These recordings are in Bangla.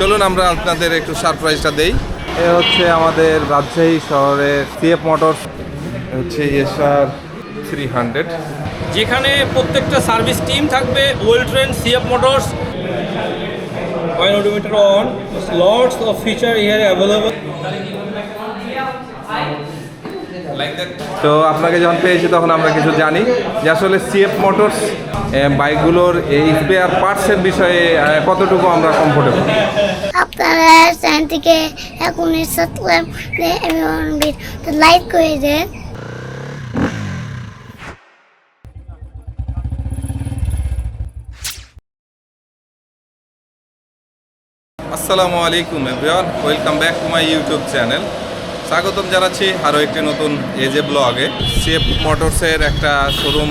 চলুন আমরা আপনাদের একটু সারপ্রাইজটা দেই। এ হচ্ছে আমাদের রাজশাহী শহরের সিএফ মোটরস হচ্ছে এসআর থ্রি হান্ড্রেড যেখানে প্রত্যেকটা সার্ভিস টিম থাকবে well train CF Motors অটোমিটার on lots of feature are available তো আপনাকে যখন পেয়েছি তখন আমরা কিছু জানি যে আসলে সিএফ মোটরস বাইকগুলোর এই স্পেয়ার পার্টসের বিষয়ে কতটুকু আমরা কমফোর্টেবল আপনারা চ্যানেল থেকে এখনই সাবস্ক্রাইব করে লাইক করে দেন। আসসালামু আলাইকুম everyone welcome back to my YouTube channel স্বাগতম জানাচ্ছি আরও একটি নতুন এজে ব্লগে। সিএফ মোটরসের একটা শোরুম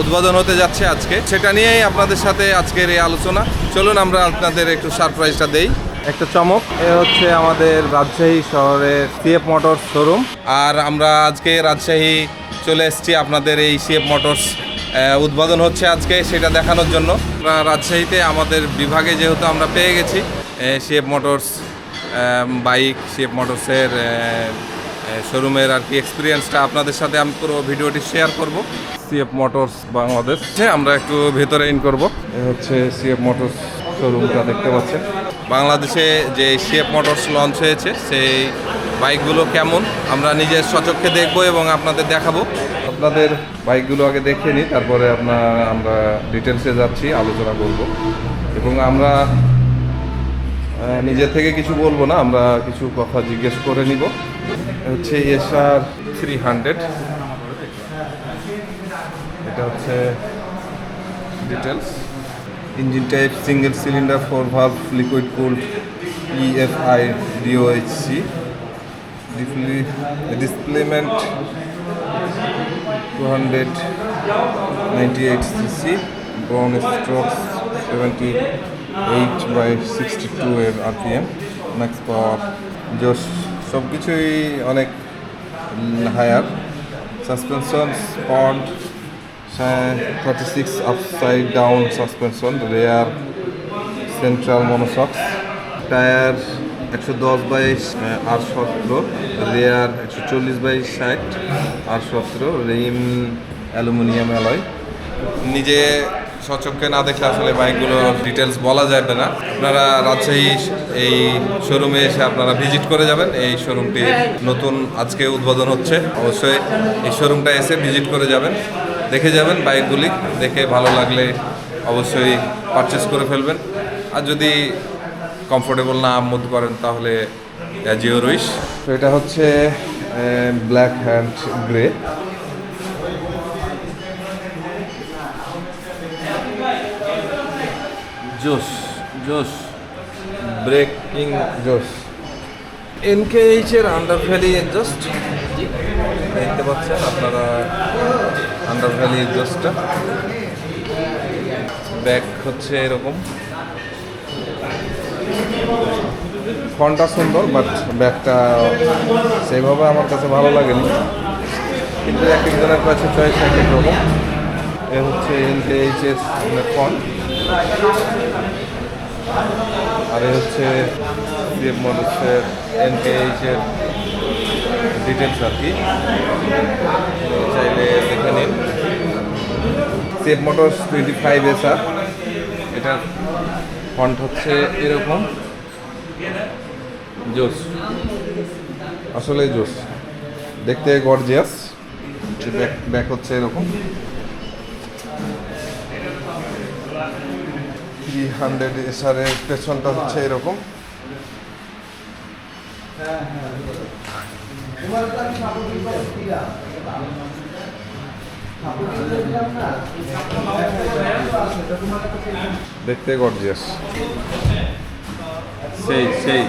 উদ্বোধন হতে যাচ্ছে আজকে। সেটা নিয়েই আপনাদের সাথে আজকের এই আলোচনা। চলুন আমরা আপনাদের একটু সারপ্রাইজটা দেই। একটা চমক, এ হচ্ছে আমাদের রাজশাহী শহরের সিএফ মোটরস শোরুম আর আমরা আজকে রাজশাহী চলে এসেছি আপনাদের এই সিএফ মোটরস উদ্বোধন হচ্ছে আজকে সেটা দেখানোর জন্য। রাজশাহীতে আমাদের বিভাগে যেহেতু আমরা পেয়ে গেছি সিএফ মোটরস বাইক সিএফ মোটরসের শোরুমের আর কি এক্সপিরিয়েন্সটা আপনাদের সাথে আমি পুরো ভিডিওটি শেয়ার করব। CF Motors Bangladesh. আমরা একটু ভেতরে ইন করব। হচ্ছে সিএফ মোটরস শোরুমটা দেখতে পাচ্ছেন। বাংলাদেশে যে সিএফ মোটরস লঞ্চ হয়েছে, সেই বাইকগুলো কেমন, আমরা নিজের সচক্ষে দেখব এবং আপনাদের দেখাবো। আপনাদের বাইকগুলো আগে দেখে নিই, তারপরে আপনার আমরা ডিটেলসে যাচ্ছি, আলোচনা করব। এবং আমরা নিজে থেকে কিছু বলব না, আমরা কিছু কথা জিজ্ঞেস করে নিব। হচ্ছে এসআর থ্রি হান্ড্রেড এটা হচ্ছে details engine type single cylinder four valve liquid cooled EFI DOHC displacement two hundred ninety eight CC brown strokes seventy eight by sixty two এর আরপিএম ম্যাক্স পাওয়ার জোশ সব কিছুই অনেক higher suspension স্পন্ড thirty six upside down suspension rear central monoshocks tyre একশো দশ বাই আট সতেরো রেয়ার একশো চল্লিশ বাই ষাট আট সতেরো রিম অ্যালুমিনিয়াম অ্যালয় নিজে সচক্ষে না দেখলে আসলে বাইকগুলো ডিটেলস বলা যাবে না। আপনারা রাজশাহী এই শোরুমে এসে আপনারা ভিজিট করে যাবেন। এই শোরুমটি নতুন আজকে উদ্বোধন হচ্ছে। অবশ্যই এই শোরুমটা এসে ভিজিট করে যাবেন। দেখে যাবেন বাইকগুলি। দেখে ভালো লাগলে অবশ্যই পারচেস করে ফেলবেন। আর যদি কমফোর্টেবল না বোধ করেন, তাহলে জিও রুইস তো এটা হচ্ছে ব্ল্যাক হ্যান্ড গ্রে জোস জোস ব্রেকিং জোস এনকেএইচ এর আন্ডার ভ্যালি এক্সস্ট দেখতে পাচ্ছেন আপনারা আন্ডার ভ্যালি এক্সস্টটা ব্যাক হচ্ছে এরকম। ফ্রন্টটা সুন্দর বাট ব্যাকটা সেইভাবে আমার কাছে ভালো লাগেনি। কিন্তু এক একজনের কাছে চয়েস এক এক রকম। এ হচ্ছে এর ফ্রন্ট আর এ হচ্ছে সিএফ মোটরসের এনকেএইচ এর ডিটেলস আর কি। চাইলে দেখে নিন। CF Motors twenty five S R এটার ফন্ট হচ্ছে এরকম। জোস। আসলে জোস। দেখতে গর্জিয়াস ব্যাক ব্যাক হচ্ছে এরকম। থ্রি হান্ড্রেড এসআরের পেছনটা হচ্ছে এরকম। দেখতে গর্জিয়াস সেই সেই।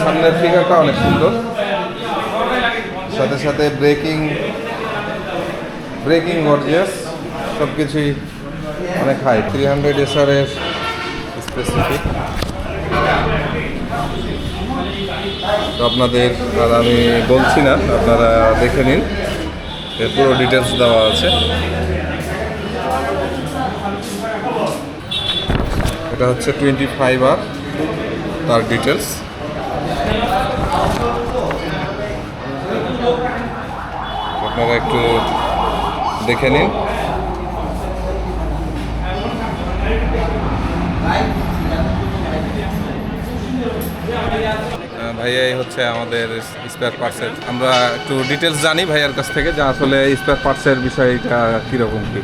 সামনের ফিগারটা অনেক সুন্দর। সাথে সাথে ব্রেকিং ব্রেকিং গর্জিয়াস সব কিছুই অনেক হাই থ্রি হান্ড্রেড এসআরের স্পেসিফিক তো আপনাদের, আর আমি বলছি না, আপনারা দেখে নিন। এর পুরো ডিটেলস দেওয়া আছে। এটা হচ্ছে টোয়েন্টি ফাইভ আর তার ডিটেলস আপনারা একটু দেখে নিন। আহ, ভাইয়া এই হচ্ছে আমাদের স্পেয়ার পার্টসের আমরা একটু ডিটেলস জানি ভাইয়ার কাছ থেকে যে আসলে স্পেয়ার পার্টসের বিষয়টা কীরকম কী।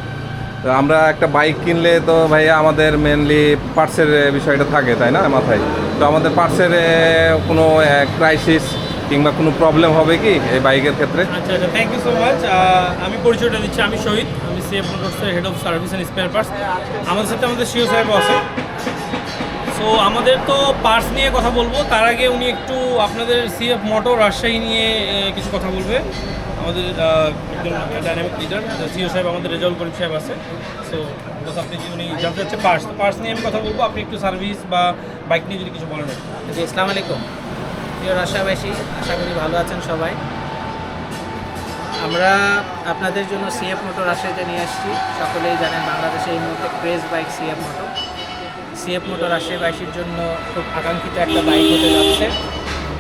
তো আমরা একটা বাইক কিনলে তো ভাইয়া আমাদের মেনলি পার্টসের বিষয়টা থাকে তাই না মাথায়? তো আমাদের পার্টসের কোনো ক্রাইসিস কিংবা কোনো প্রবলেম হবে কি এই বাইকের ক্ষেত্রে? আচ্ছা আচ্ছা থ্যাংক ইউ সো মাচ আমি পরিচয়টা দিচ্ছি আমি শহীদ। আমি CF head of service and spare parts আমাদের সাথে আমাদের শিও সাহেব আছে। সো আমাদের তো পার্স নিয়ে কথা বলব। তার আগে উনি একটু আপনাদের সিএফ মোটর রাজশাহী নিয়ে কিছু কথা বলবে। আমাদের একজন ডাইনামিক লিডার সিও সাহেব, আমাদের রেজাউল করিম সাহেব আছে। সো বস আপনি যদি উনি জানতে চাচ্ছে পার্স তো পার্স নিয়ে আমি কথা বলব। আপনি একটু সার্ভিস বা বাইক নিয়ে যদি কিছু বলেন। ইসলাম আলাইকুম। প্রিয় রাশাবাসী আশা করি ভালো আছেন সবাই। আমরা আপনাদের জন্য সিএফ মোটর রাজশাহীতে নিয়ে আসছি। সকলেই জানেন বাংলাদেশে এই মুহূর্তে craze bike CF motor CF motor রাজশাহীবাসীর জন্য খুব আকাঙ্ক্ষিত একটা বাইক হতে যাচ্ছে।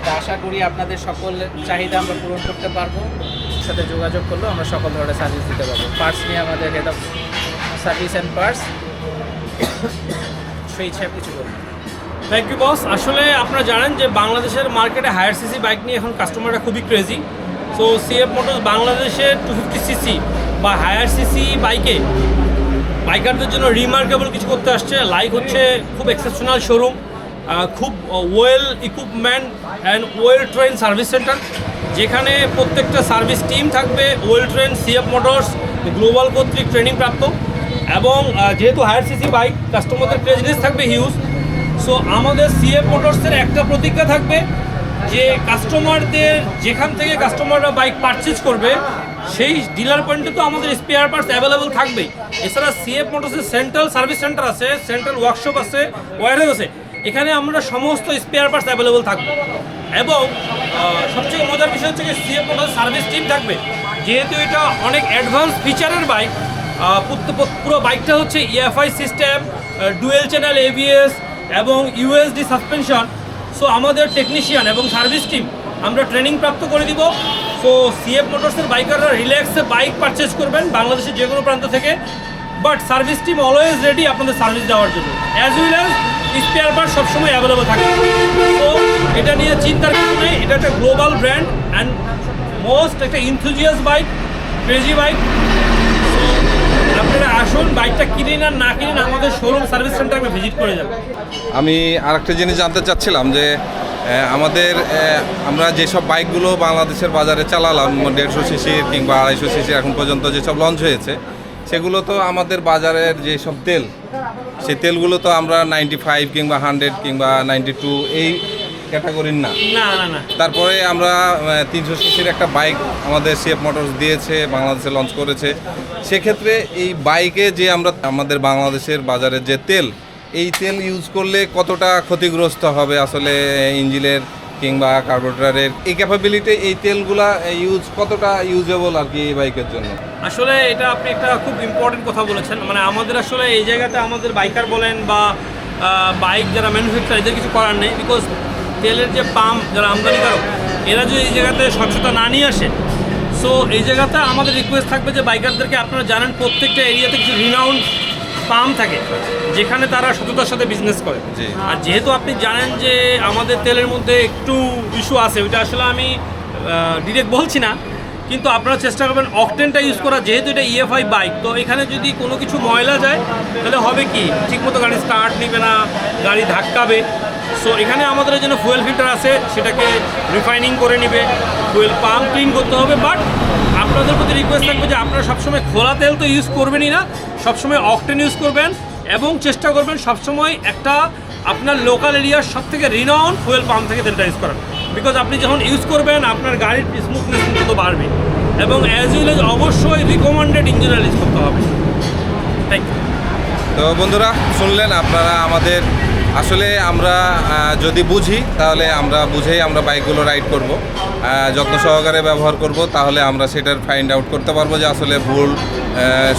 তা আশা করি আপনাদের সকল চাহিদা আমরা পূরণ করতে পারব। সাথে যোগাযোগ করলেও আমরা সকল ধরনের সার্ভিস দিতে পারব। পার্টস নিয়ে আমাদের head of service and parts সেই হিসাবে কিছু বলব থ্যাংক ইউ বস আসলে আপনারা জানেন যে বাংলাদেশের মার্কেটে হায়ার সিসি বাইক নিয়ে এখন কাস্টমাররা খুবই ক্রেজি সো সিএফ মোটরস বাংলাদেশের টু ফিফটি সিসি বা হায়ার সিসি বাইকে বাইকারদের জন্য রিমার্কেবল কিছু করতে আসছে। লাইক হচ্ছে খুব এক্সেপশনাল শোরুম খুব well equipment and well train service centre যেখানে প্রত্যেকটা সার্ভিস টিম থাকবে well train CF Motors global কর্তৃক ট্রেনিং প্রাপ্ত এবং যেহেতু হায়ার সিসি বাইক কাস্টমারদের ক্রেজনেস থাকবে হিউজ সো আমাদের সিএফ মোটরসের একটা প্রতিজ্ঞা থাকবে যে কাস্টমারদের যেখান থেকে কাস্টমাররা বাইক পারচেজ করবে সেই ডিলার পয়েন্টে তো আমাদের স্পেয়ার পার্টস অ্যাভেলেবল থাকবেই। এছাড়া সিএফ মোটরসের সেন্ট্রাল সার্ভিস সেন্টার আছে সেন্ট্রাল ওয়ার্কশপ আছে ওয়ারেজ আছে। এখানে আমরা সমস্ত স্পেয়ার পার্টস অ্যাভেলেবল থাকবে। এবং সবচেয়ে মজার বিষয় হচ্ছে যে সিএফ মোটর সার্ভিস টিম থাকবে। যেহেতু এটা অনেক অ্যাডভান্স ফিচারের বাইক পুরো বাইকটা হচ্ছে EFI system dual channel ABS এবং ইউএসডি সাসপেনশন সো আমাদের টেকনিশিয়ান এবং সার্ভিস টিম আমরা ট্রেনিং প্রাপ্ত করে দিব। সো সিএফ মোটরসের বাইকাররা রিল্যাক্সে বাইক পারচেস করবেন বাংলাদেশের যে কোনো প্রান্ত থেকে। But service team always ready আপনাদের সার্ভিস দেওয়ার জন্য। As well as spare part সবসময় অ্যাভেলেবল থাকে। তো এটা নিয়ে চিন্তার কিছু নেই। এটা একটা গ্লোবাল ব্র্যান্ড অ্যান্ড মোস্ট একটা ইনথুজিয়াস বাইক ক্রেজি বাইক আপনারা আসুন বাইকটা কিনে না না কিনে আমাদের শোরুম সার্ভিস সেন্টারে ভিজিট করে যাবেন আমি আরেকটা জিনিস জানতে চাচ্ছিলাম যে আমাদের আমরা যেসব বাইকগুলো বাংলাদেশের বাজারে চালালাম দেড়শো সিসির কিংবা আড়াইশো সিসির এখন পর্যন্ত যেসব লঞ্চ হয়েছে সেগুলো তো আমাদের বাজারের যেসব তেল সেই তেলগুলো তো আমরা নাইনটি ফাইভ কিংবা হান্ড্রেড কিংবা নাইনটি টু এই ক্যাটাগরির না। তারপরে আমরা তিনশো সিসির একটা বাইক আমাদের সিএফ মোটরস দিয়েছে বাংলাদেশে লঞ্চ করেছে। সেক্ষেত্রে এই বাইকে যে আমরা আমাদের বাংলাদেশের বাজারের যে তেল এই তেল ইউজ করলে কতটা ক্ষতিগ্রস্ত হবে আসলে ইঞ্জিনের কিংবা কার্বোরেটরের এই ক্যাপাবিলিটি এই তেলগুলা ইউজ কতটা ইউজেবল আর কি এই বাইকের জন্য? আসলে এটা আপনি একটা খুব ইম্পর্টেন্ট কথা বলেছেন। মানে আমাদের আসলে এই জায়গাতে আমাদের বাইকার বলেন বা বাইক যারা ম্যানুফ্যাকচার এদের কিছু করার নেই বিকজ তেলের যে পাম্প যারা আমদানি আমদানিকারক, এরা যদি এই জায়গাতে স্বচ্ছতা না নিয়ে আসে সো এই জায়গাতে আমাদের রিকোয়েস্ট থাকবে যে বাইকারদেরকে আপনারা জানেন প্রত্যেকটা এরিয়াতে কিছু রিনাউন্ড পাম্প থাকে যেখানে তারা সততার সাথে বিজনেস করে। আর যেহেতু আপনি জানেন যে আমাদের তেলের মধ্যে একটু ইস্যু আছে ওইটা আসলে আমি ডিরেক্ট বলছি না কিন্তু আপনারা চেষ্টা করবেন অকটেনটা ইউজ করা যেহেতু এটা ইএফআই বাইক তো এখানে যদি কোনো কিছু ময়লা যায় তাহলে হবে কি? ঠিকমতো গাড়ি স্টার্ট নিবে না গাড়ি ধাক্কাবে। সো এখানে আমাদের জন্য ফুয়েল ফিল্টার আছে সেটাকে রিফাইনিং করে নিবে। ফুয়েল পাম্প ক্লিন করতে হবে বাট আপনাদের প্রতি রিকোয়েস্ট থাকবে যে আপনারা সবসময় খোলা তেল তো ইউজ করবেনই না, সবসময় অকটেন ইউজ করবেন এবং চেষ্টা করবেন সবসময় একটা আপনার লোকাল এরিয়ার সব থেকে রিনাউন ফুয়েল পাম্প থেকে তেলটা ইউজ করেন বিকজ আপনি যখন ইউজ করবেন, আপনার গাড়ির স্মুথনেস কিন্তু বাড়বে এবং অ্যাজ ইউল এজ অবশ্যই রিকমেন্ডেড ইঞ্জিনিয়ার ইউজ করতে হবে। থ্যাংক ইউ তো বন্ধুরা, শুনলেন আপনারা আমাদের আসলে আমরা যদি বুঝি, তাহলে আমরা বুঝেই আমরা বাইকগুলো রাইড করব। যত্ন সহকারে ব্যবহার করব, তাহলে আমরা সেটার ফাইন্ড আউট করতে পারব যে আসলে ভুল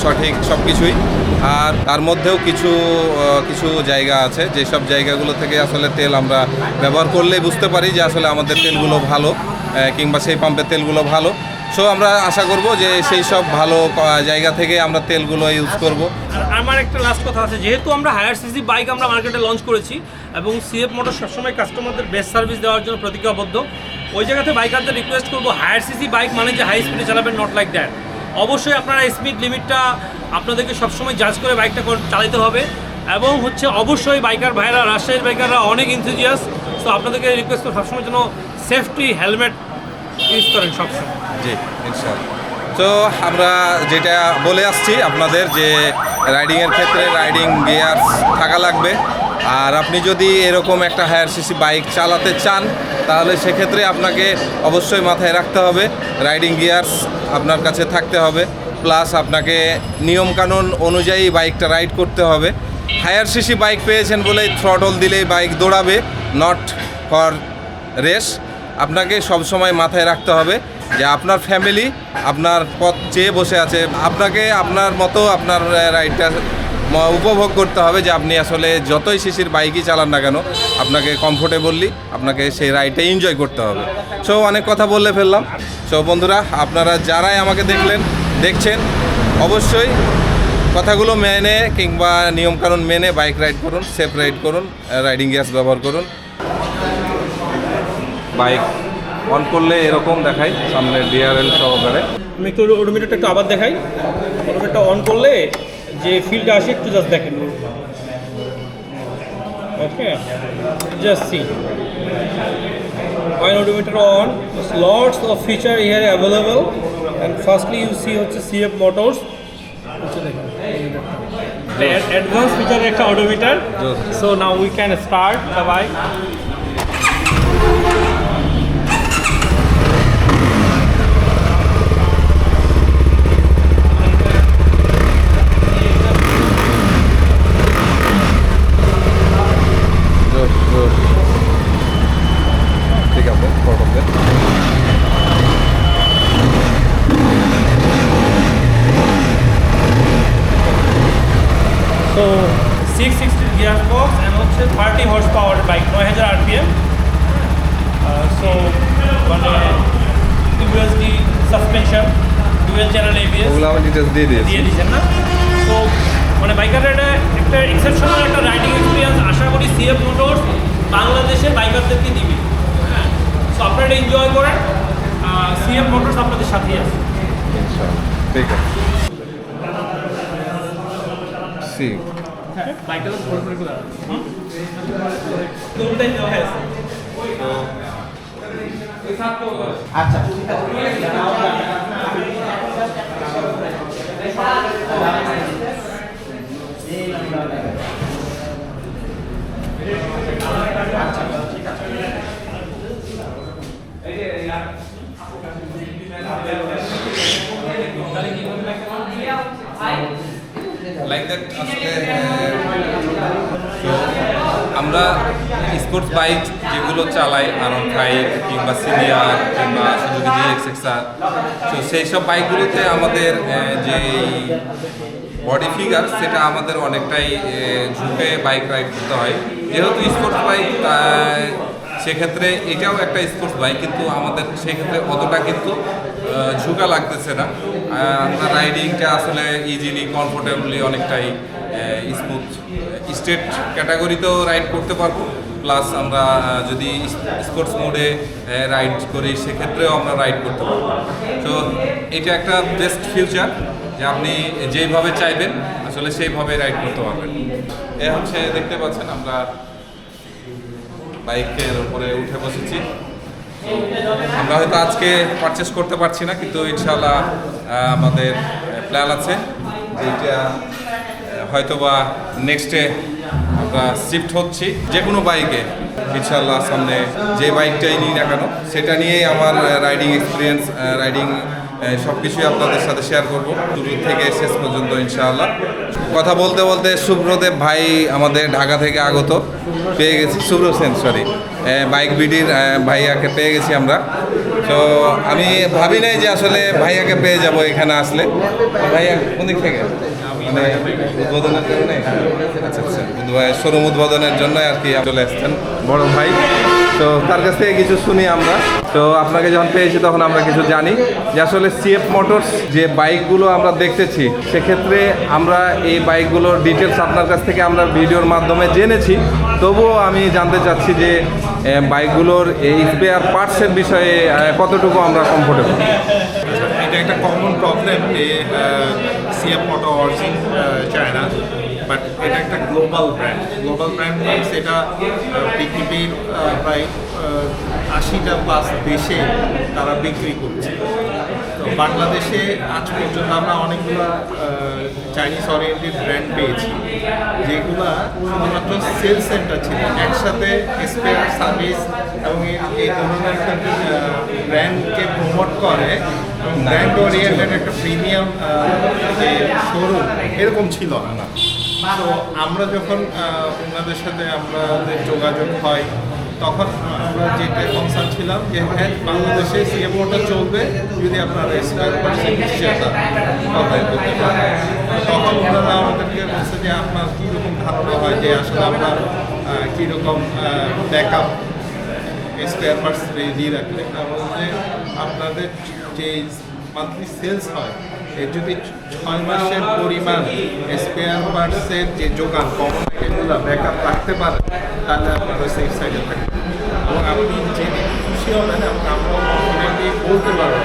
সঠিক সব কিছুই আর তার মধ্যেও কিছু কিছু জায়গা আছে, যেসব জায়গাগুলো থেকে আসলে তেল আমরা ব্যবহার করলেই বুঝতে পারি যে আসলে আমাদের তেলগুলো ভালো কিংবা সেই পাম্পের তেলগুলো ভালো। সো আমরা আশা করব যে সেই সব ভালো জায়গা থেকে আমরা তেলগুলো ইউজ করব। আমার একটা লাস্ট কথা আছে, যেহেতু আমরা হায়ার সিসি বাইক আমরা মার্কেটে লঞ্চ করেছি এবং সিএফ মোটর সবসময় কাস্টমারদের বেস্ট সার্ভিস দেওয়ার জন্য প্রতিজ্ঞাবদ্ধ, ওই জায়গাতে বাইকারদের রিকোয়েস্ট করব হায়ার সিসি বাইক মানে যে হাই স্পিডে চালাবেন নট লাইক দ্যাট অবশ্যই আপনারা স্পিড লিমিটটা আপনাদেরকে সবসময় জাজ করে বাইকটা চালাতে হবে। এবং হচ্ছে অবশ্যই বাইকার ভাইরা রাজশাহীর বাইকাররা অনেক ইনথুজিয়াস তো আপনাদেরকে রিকোয়েস্ট করব সবসময় যেন সেফটি হেলমেট ইউজ করেন সবসময়। জি তো আমরা যেটা বলে আসছি আপনাদের যে রাইডিংয়ের ক্ষেত্রে রাইডিং গিয়ার্স থাকা লাগবে। আর আপনি যদি এরকম একটা হায়ার সিসি বাইক চালাতে চান, তাহলে সেক্ষেত্রে আপনাকে অবশ্যই মাথায় রাখতে হবে। রাইডিং গিয়ার্স আপনার কাছে থাকতে হবে। প্লাস আপনাকে নিয়মকানুন অনুযায়ী বাইকটা রাইড করতে হবে। হায়ার সিসি বাইক পেয়েছেন বলেই থ্রটল দিলেই বাইক দৌড়াবে নট ফর রেস আপনাকে সবসময় মাথায় রাখতে হবে যে আপনার ফ্যামিলি আপনার পথ চেয়ে বসে আছে। আপনাকে আপনার মতো আপনার রাইডটা উপভোগ করতে হবে যে আপনি আসলে যতই শিশির বাইকই চালান না কেন, আপনাকে কমফোর্টেবলি আপনাকে সেই রাইডটা এনজয় করতে হবে। সো অনেক কথা বললে ফেললাম। সো বন্ধুরা, আপনারা যারাই আমাকে দেখলেন, দেখছেন, অবশ্যই কথাগুলো মেনে কিংবা নিয়মকানুন মেনে বাইক রাইড করুন সেফ রাইড করুন রাইডিং গ্যাস ব্যবহার করুন। বাইক অন করলে এরকম দেখাই সামনে ডিআরএল সহকারে। আমি একটু ওডোমিটারটা একটু আবার দেখাই। ওডোমিটারটা অন করলে যে ফিল্ডটা আসে একটু জাস্ট দেখেন। Okay just see fine odometer on lots of feature ইয়ারে available and firstly you see হচ্ছে সিএফ মোটরস অ্যাডভান্স ফিচার একটা odometer so now we can start the bike CF Motors আপনাদের সাথেই আছে। ইনশাআল্লাহ। ঠিক আছে। সি। বাইকটা ফোর করে করে দুটোই দেওয়া হয়েছে? লাইক দ্যাট তো আমরা স্পোর্টস বাইক যেগুলো চালাই আর ফাইভ কিংবা সিনিয়র কিংবা সুযোগ এক্সআর তো সেই সব বাইকগুলোতে আমাদের যে বডি ফিগার সেটা আমাদের অনেকটাই ঝুঁকে বাইক রাইড করতে হয়। যেহেতু স্পোর্টস বাইক সেক্ষেত্রে এটাও একটা স্পোর্টস বাইক কিন্তু আমাদের সেক্ষেত্রে অতটা কিন্তু ঝুঁকা লাগতেছে না। আমরা রাইডিংটা আসলে ইজিলি কমফোর্টেবলি অনেকটাই স্মুথ স্টেট ক্যাটাগরিতেও রাইড করতে পারব। প্লাস আমরা যদি স্পোর্টস মোডে রাইড করি, সেক্ষেত্রেও আমরা রাইড করতে পারব। তো এটা একটা বেস্ট ফিউচার যে আপনি যেইভাবে চাইবেন, আসলে সেইভাবে রাইড করতে পারবেন। এ হচ্ছে, দেখতে পাচ্ছেন আমরা বাইকের উপরে উঠে বসেছি। আমরা হয়তো আজকে পারচেস করতে পারছি না, কিন্তু ইনশাল্লাহ আমাদের প্ল্যান আছে যেটা হয়তো বা নেক্সটে আমরা শিফট হচ্ছি যে কোনো বাইকে ইনশাল্লাহ সামনে যে বাইকটাই নিই না কেন, সেটা নিয়েই আমার রাইডিং এক্সপিরিয়েন্স রাইডিং সব কিছুই আপনাদের সাথে শেয়ার করব। শুরু থেকে শেষ পর্যন্ত ইনশাআল্লাহ। কথা বলতে বলতে সুব্রদেব ভাই আমাদের ঢাকা থেকে আগত। পেয়ে গেছি শুভ্র সেন সরি বাইক বিডির ভাইয়াকে পেয়ে গেছি আমরা। তো আমি ভাবি নাই যে আসলে ভাইয়াকে পেয়ে যাব এখানে আসলে। ভাইয়া, কোন দিক থেকে? মানে উদ্বোধনের কারণে আচ্ছা আচ্ছা। শোরুম উদ্বোধনের জন্য আর কি চলে আসছেন বড় ভাই। তো তার কাছ থেকে কিছু শুনি আমরা। তো আপনাকে যখন পেয়েছি তখন আমরা কিছু জানি। যে আসলে সিএফ মোটরস যে বাইকগুলো আমরা দেখতেছি, সেক্ষেত্রে আমরা এই বাইকগুলোর ডিটেলস আপনার কাছ থেকে আমরা ভিডিওর মাধ্যমে জেনেছি। তবুও আমি জানতে চাচ্ছি যে বাইকগুলোর এই স্পেয়ার পার্টসের বিষয়ে কতটুকু আমরা কমফোর্টেবল এটা একটা কমন প্রবলেম যে সিএফ এটা একটা global brand global brand means এটা পৃথিবীর প্রায় আশিটা প্লাস দেশে তারা বিক্রি করছে। তো বাংলাদেশে আজ পর্যন্ত আমরা অনেকগুলো চাইনিজ ওরিয়েন্টেড ব্র্যান্ড পেয়েছি, যেগুলা শুধুমাত্র সেল সেন্টার ছিল। একসাথে স্পেয়ার সার্ভিস এবং এই- ধরনের ব্র্যান্ডকে প্রমোট করে এবং ব্র্যান্ড ওরিয়েন্টেড একটা প্রিমিয়াম যে শোরুম এরকম ছিল না। তো আমরা যখন ওনাদের সাথে আমাদের যোগাযোগ হয়, তখন আমরা যেটা কনসার্ন ছিলাম যে হ্যাঁ বাংলাদেশে সিএমওটা চলবে যদি আপনারা স্পেয়ার পার্সেন্ট নিশ্চয়তা করতে পারেন। তখন ওনারা আমাদেরকে বলছে যে, আপনার কীরকম ধারণা হয় যে, আসলে আপনার কীরকম কীরকম ব্যাকআপ স্কোয়ার পার্টস রেডি রাখলে? এবং যে, আপনাদের যে মান্থলি সেলস হয় যদি ছয় মাসের পরিমাণ স্পেয়ার পার্টসের যে যোগান কমন এগুলো ব্যাকআপ রাখতে পারেন তাহলে আপনারা সেফ সাইডে থাকবেন। এবং আপনি জেনে খুশি হবেন, এবং কনফিডেন্টলি বলতে পারব,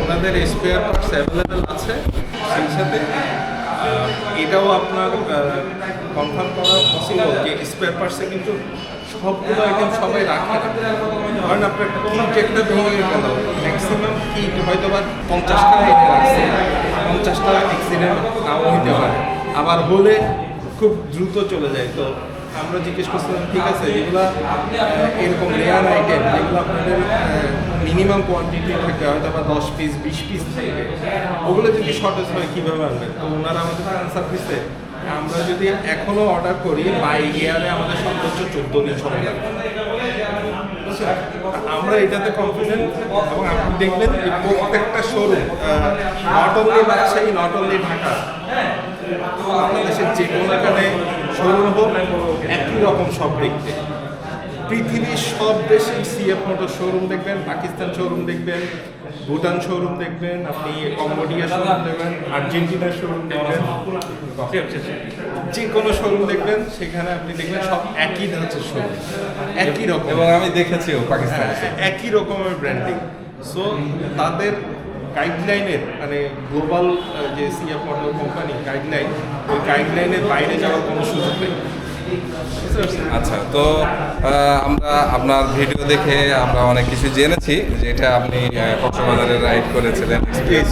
ওনাদের স্পেয়ার পার্টস অ্যাভেলেবেল আছে সেই সাথে। এটাও আপনার কনফার্ম করা পসিবল যে স্পেয়ার পার্টসে কিন্তু সবগুলো আইটেম সবাই রাখে। ধরেন আপনার কিট একটা ভেঙে গেল ম্যাক্সিমাম কিট হয়তো বা পঞ্চাশটা এনে রাখছে পঞ্চাশটা অ্যাক্সিডেন্ট নাও হইতে পারে। আবার হলে খুব দ্রুত চলে যায়। তো আমরা জিজ্ঞেস করছিলাম, ঠিক আছে, যেগুলো এরকম রেয়ার আইটেম যেগুলো আপনাদের মিনিমাম কোয়ান্টিটি থাকে হয়তো বা দশ পিস বিশ পিস থাকে, ওগুলো যদি শর্টেজ হয়, কীভাবে আনবেন? তো ওনারা আমাদের আনসার দিচ্ছে আমরা যদি এখনও অর্ডার করি বাই ইয়ারে আমাদের সর্বোচ্চ চোদ্দ দিন সময় লাগবে। আমরা এটাতে কনফিডেন্ট এবং আপনি দেখবেন যে প্রত্যেকটা শোরুম নট অনলি ব্যবসায়ী নট অনলি ঢাকা, বাংলাদেশের যে কোনো এখানে শোরুম হোক, একই রকম সব দেখতে। পৃথিবীর সব দেশে সিএফ মোটর শোরুম দেখবেন পাকিস্তান শোরুম দেখবেন ভুটান শোরুম দেখবেন আপনি কম্বোডিয়া শোরুম দেখবেন আর্জেন্টিনার শোরুম দেখবেন যে কোনো শোরুম দেখবেন সেখানে আপনি দেখবেন সব একই ধাঁচের শোরুম একই রকম। এবং আমি দেখেছিও পাকিস্তানে হ্যাঁ, একই রকমের ব্র্যান্ডিং সো তাদের গাইডলাইনের মানে গ্লোবাল যে সিএফ মডেল কোম্পানি গাইডলাইন ওই গাইডলাইনের বাইরে যাওয়ার কোনো সুযোগ নেই? আচ্ছা তো আমরা আপনার ভিডিও দেখে আমরা অনেক কিছু জেনেছি যেটা আপনি কক্সবাজারে রাইড করেছিলেন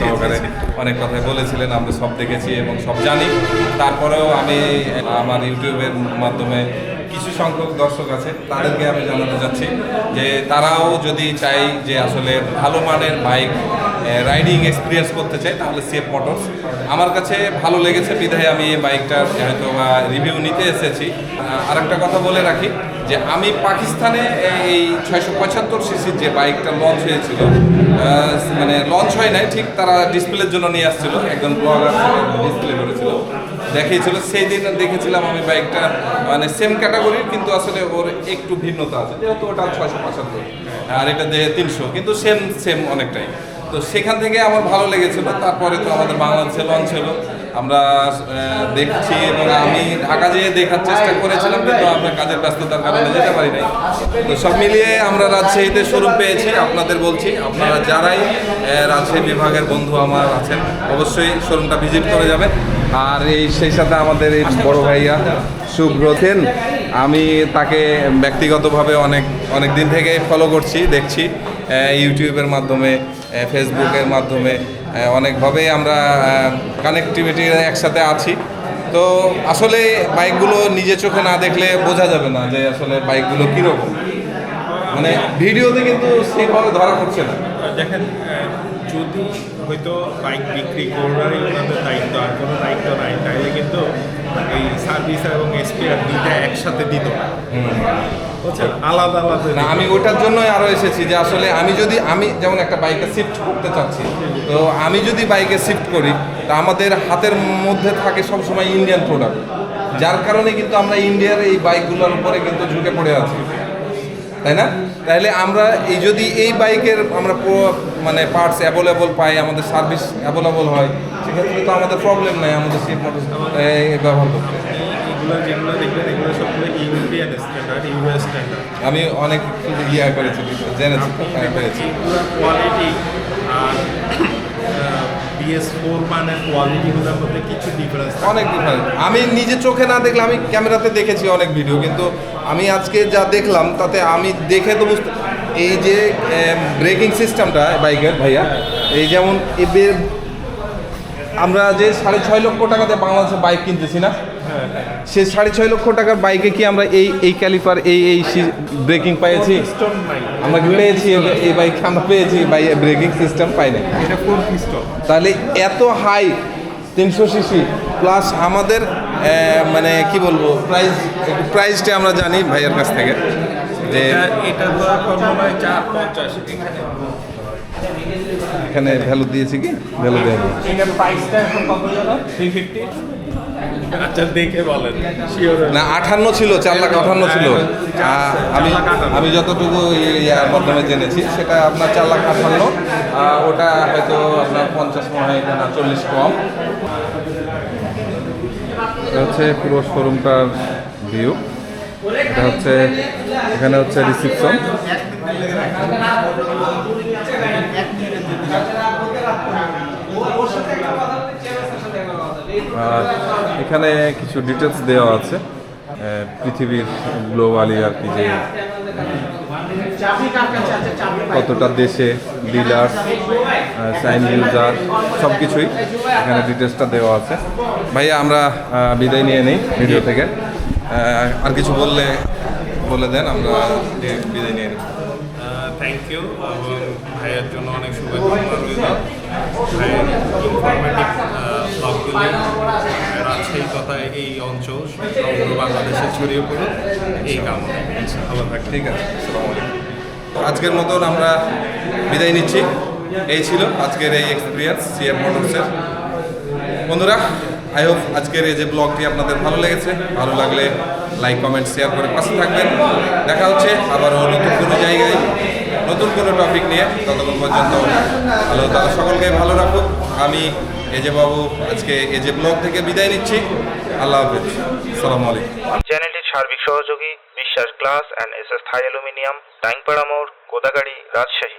সহকারে অনেক কথাই বলেছিলেন, আমরা সব দেখেছি এবং সব জানি। তারপরেও আমি আমার ইউটিউবের মাধ্যমে কিছু সংখ্যক দর্শক আছে, তাদেরকে আমি জানাতে চাচ্ছি যে তারাও যদি চাই যে আসলে ভালো মানের বাইক রাইডিং এক্সপিরিয়েন্স করতে চাই তাহলে সেফ মোটরস আমার কাছে ভালো লেগেছে বিধায় আমি এই বাইকটার হয়তো রিভিউ নিতে এসেছি। আহ, আরেকটা কথা বলে রাখি যে আমি পাকিস্তানে এই ছয়শো পঁচাত্তর সিসির যে বাইকটা লঞ্চ হয়েছিল মানে লঞ্চ হয় নাই ঠিক তারা ডিসপ্লের জন্য নিয়ে আসছিল একজন ব্লগার ডিসপ্লে করেছিল দেখিয়েছিল সেই দিন দেখেছিলাম আমি বাইকটা মানে সেম ক্যাটাগরির কিন্তু আসলে ওর একটু ভিন্নতা আছে যেহেতু ওটা ছয়শো পঁচাত্তর আর এটা তিনশো কিন্তু সেম সেম অনেকটাই। তো সেখান থেকে আমার ভালো লেগেছিল। তারপরে তো আমাদের বাংলাদেশে লঞ্চ হলো। আমরা দেখছি এবং আমি ঢাকা যেয়ে দেখার চেষ্টা করেছিলাম, কিন্তু আমরা কাজের ব্যস্ততার কারণে যেতে পারি নাই। তো সব মিলিয়ে আমরা রাজশাহীতে শোরুম পেয়েছি, আপনাদের বলছি। আপনারা যারাই রাজশাহী বিভাগের বন্ধু আমার আছেন, অবশ্যই শোরুমটা ভিজিট করে যাবেন। আর এই, সেই সাথে আমাদের এই বড় ভাইয়া সুব্রতেন আমি তাকে ব্যক্তিগতভাবে অনেক অনেক দিন থেকে ফলো করছি, দেখছি ইউটিউবের মাধ্যমে। ফেসবুকের মাধ্যমে অনেকভাবেই অনেকভাবে আমরা কানেকটিভিটি একসাথে আছি। তো আসলে বাইকগুলো নিজে চোখে না দেখলে বোঝা যাবে না যে আসলে বাইকগুলো কীরকম। মানে ভিডিওতে কিন্তু সেভাবে ধরা পড়ছে না। দেখেন যদি হয়তো বাইক বিক্রি করারই ওনাদের দায়িত্ব আর কোনো দায়িত্ব নাই তাহলে কিন্তু এই সার্ভিস এবং এসপিআর দুইটা একসাথে দিত না। বুঝছেন? আলাদা আলাদা না আমি ওটার জন্যই আরও এসেছি যে আসলে আমি যদি আমি যেমন একটা বাইকে শিফট করতে চাচ্ছি তো আমি যদি বাইকে শিফট করি তা আমাদের হাতের মধ্যে থাকে সবসময় ইন্ডিয়ান প্রোডাক্ট যার কারণে কিন্তু আমরা ইন্ডিয়ার এই বাইকগুলোর উপরে কিন্তু ঝুঁকে পড়ে আছি। তাই না? তাহলে আমরা এই যদি এই বাইকের আমরা মানে পার্টস অ্যাভেলেবল পাই আমাদের সার্ভিস অ্যাভেলেবল হয় সেক্ষেত্রে তো আমাদের প্রবলেম নাই আমাদের সিট মোটর ব্যবহার করতে। যেগুলো দেখবেন এগুলো সবগুলো ইউরোপিয়ান স্ট্যান্ডার্ড ইউএস স্ট্যান্ডার্ড আমি অনেক ইয়া করেছি জেনেছি হ্যাঁ, কোয়ালিটি আর বিএস ফোর মানের কোয়ালিটিগুলোর মধ্যে কিছু ডিফারেন্স অনেক ডিফারেন্ট আমি নিজে চোখে না দেখলে আমি ক্যামেরাতে দেখেছি অনেক ভিডিও কিন্তু আমি আজকে যা দেখলাম তাতে আমি দেখে তো বুঝতে এই যে ব্রেকিং সিস্টেমটা বাইকের ভাইয়া, এই যেমন আমরা যে সাড়ে ছয় লক্ষ টাকাতে বাংলাদেশে বাইক কিনতেছি না সে সাড়ে ছয় লক্ষ টাকার বাইকে কি আমরা এই এই ক্যালিপার এই এই ব্রেকিং পেয়েছি আমরা কি পেয়েছি? এই- বাইকে আমরা পেয়েছি বাই ব্রেকিং সিস্টেম পাই না তাহলে এত হাই তিনশো সিসি প্লাস আমাদের মানে কি বলব প্রাইস প্রাইসটা আমরা জানি ভাইয়ের কাছ থেকে যে এটা এখানে ভ্যালু দিয়েছি কি? ভ্যালু দেয়নি। আচ্ছা দেখে বলেন। না আঠান্ন ছিল চার লাখ আঠান্ন ছিল। আমি চার লাখ আটান্ন। আমি যতটুকু ইয়ার মাধ্যমে জেনেছি সেটা আপনার চার লাখ আঠান্ন। ওটা হয়তো আপনার পঞ্চাশ মনে হয় না চল্লিশ কম। হচ্ছে পুরো শোরুমটার ভিউ। এটা হচ্ছে এখানে হচ্ছে রিসিপশন। আর এখানে কিছু ডিটেলস দেওয়া আছে। পৃথিবীর গ্লোবালি আর কি যে কতটা দেশে ডিলার্স সাইন ইউজার সব কিছুই এখানে ডিটেলসটা দেওয়া আছে। ভাইয়া, আমরা বিদায় নিয়ে নিই ভিডিও থেকে। আর কিছু বললে, বলে দেন, আমরা বিদায় নিয়ে নিই। থ্যাংক ইউ ভাইয়ের জন্য অনেক শুভকামনা এই অঞ্চল, সমগ্র বাংলাদেশে ছড়িয়ে পড়ুক, এই কামনা। ভালো থাকবেন। ঠিক আছে আজকের মতন আমরা বিদায় নিচ্ছি। এই ছিল আজকের এই এক্সপিরিয়েন্স সিএফ মোটরসের বন্ধুরা আই হোপ আজকের এই যে ব্লগটি আপনাদের ভালো লেগেছে। ভালো লাগলে লাইক কমেন্ট শেয়ার করে পাশে থাকবেন। দেখা হচ্ছে আবারও নতুন কোনো জায়গায়, নতুন কোনো টপিক নিয়ে। ততক্ষণ পর্যন্ত আল্লাহ তালা সকলকে ভালো রাখুক। আমি এজে বাবু, আজকে এজে ব্লগ থেকে বিদায় নিচ্ছি। আল্লাহ হাফেজ। সালামু আলাইকুম। চ্যানেলটির সার্বিক সহযোগী, Biswas glass and S S Thai aluminium, টাইংপাড়া মোড়, কোদাগাড়ি, রাজশাহী।